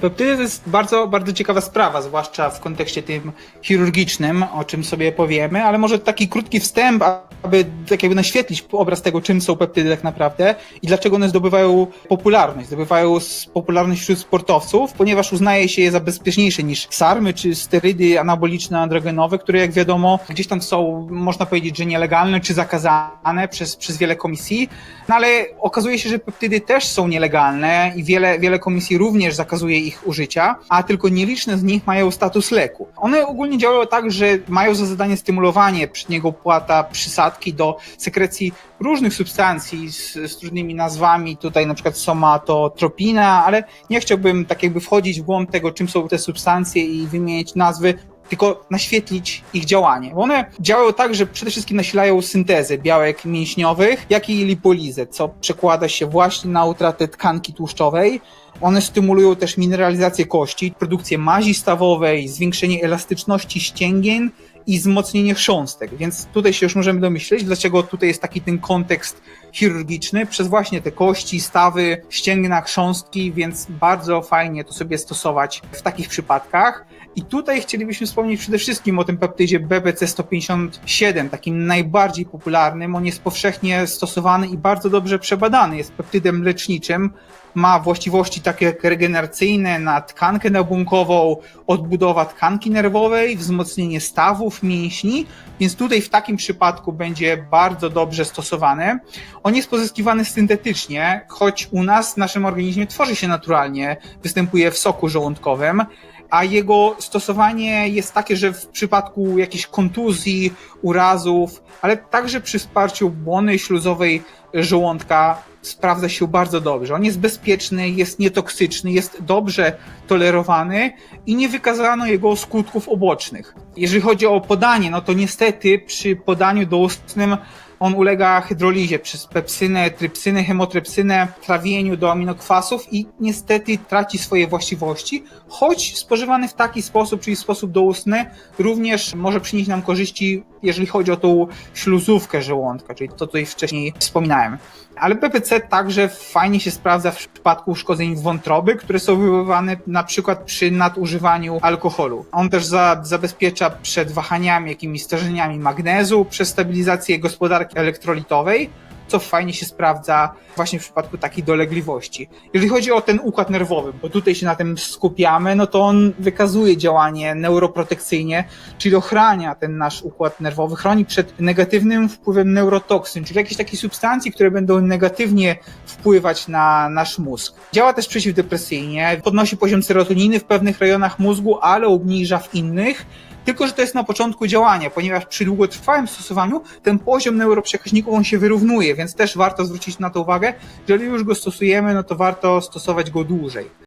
Peptydy to jest bardzo, bardzo ciekawa sprawa, zwłaszcza w kontekście tym chirurgicznym, o czym sobie powiemy, ale może taki krótki wstęp, aby tak jakby naświetlić obraz tego, czym są peptydy tak naprawdę i dlaczego one zdobywają popularność. Zdobywają popularność wśród sportowców, ponieważ uznaje się je za bezpieczniejsze niż sarmy czy sterydy anaboliczne, androgenowe, które jak wiadomo gdzieś tam są, można powiedzieć, że nielegalne czy zakazane przez, przez wiele komisji, no ale okazuje się, że peptydy też są nielegalne i wiele, wiele komisji również zakazuje ich użycia, a tylko nieliczne z nich mają status leku. One ogólnie działają tak, że mają za zadanie stymulowanie przedniego płata do sekrecji różnych substancji z, z różnymi nazwami, tutaj na przykład somatotropina, ale nie chciałbym tak jakby wchodzić w głąb tego, czym są te substancje i wymienić nazwy, tylko naświetlić ich działanie. Bo one działają tak, że przede wszystkim nasilają syntezę białek mięśniowych, jak i lipolizę, co przekłada się właśnie na utratę tkanki tłuszczowej. One stymulują też mineralizację kości, produkcję mazi stawowej, zwiększenie elastyczności ścięgien i wzmocnienie chrząstek. Więc tutaj się już możemy domyśleć, dlaczego tutaj jest taki ten kontekst chirurgiczny, przez właśnie te kości, stawy, ścięgna, chrząstki, więc bardzo fajnie to sobie stosować w takich przypadkach. I tutaj chcielibyśmy wspomnieć przede wszystkim o tym peptydzie BBC 157, takim najbardziej popularnym. On jest powszechnie stosowany i bardzo dobrze przebadany. Jest peptydem leczniczym, ma właściwości takie jak regeneracyjne na tkankę nabunkową, odbudowa tkanki nerwowej, wzmocnienie stawów, mięśni, więc tutaj w takim przypadku będzie bardzo dobrze stosowany. On jest pozyskiwany syntetycznie, choć u nas w naszym organizmie tworzy się naturalnie, występuje w soku żołądkowym, a jego stosowanie jest takie, że w przypadku jakichś kontuzji, urazów, ale także przy wsparciu błony śluzowej żołądka sprawdza się bardzo dobrze. On jest bezpieczny, jest nietoksyczny, jest dobrze tolerowany i nie wykazano jego skutków ubocznych. Jeżeli chodzi o podanie, no to niestety przy podaniu doustnym on ulega hydrolizie przez pepsynę, trypsynę, hemotrepsynę, trawieniu do aminokwasów i niestety traci swoje właściwości, choć spożywany w taki sposób, czyli sposób doustny, również może przynieść nam korzyści, jeżeli chodzi o tą śluzówkę żołądka, czyli to tutaj wcześniej wspominałem. Ale PPC także fajnie się sprawdza w przypadku uszkodzeń wątroby, które są wywoływane na przykład przy nadużywaniu alkoholu. On też za, zabezpiecza przed wahaniami, jakimiś starzeniami magnezu, przez stabilizację gospodarki elektrolitowej, co fajnie się sprawdza właśnie w przypadku takiej dolegliwości. Jeżeli chodzi o ten układ nerwowy, bo tutaj się na tym skupiamy, no to on wykazuje działanie neuroprotekcyjnie, czyli ochrania ten nasz układ nerwowy, chroni przed negatywnym wpływem neurotoksyn, czyli jakichś takich substancji, które będą negatywnie wpływać na nasz mózg. Działa też przeciwdepresyjnie, podnosi poziom serotoniny w pewnych rejonach mózgu, ale obniża w innych. Tylko, że to jest na początku działania, ponieważ przy długotrwałym stosowaniu ten poziom neuroprzekaźników on się wyrównuje, więc też warto zwrócić na to uwagę. Jeżeli już go stosujemy, no to warto stosować go dłużej.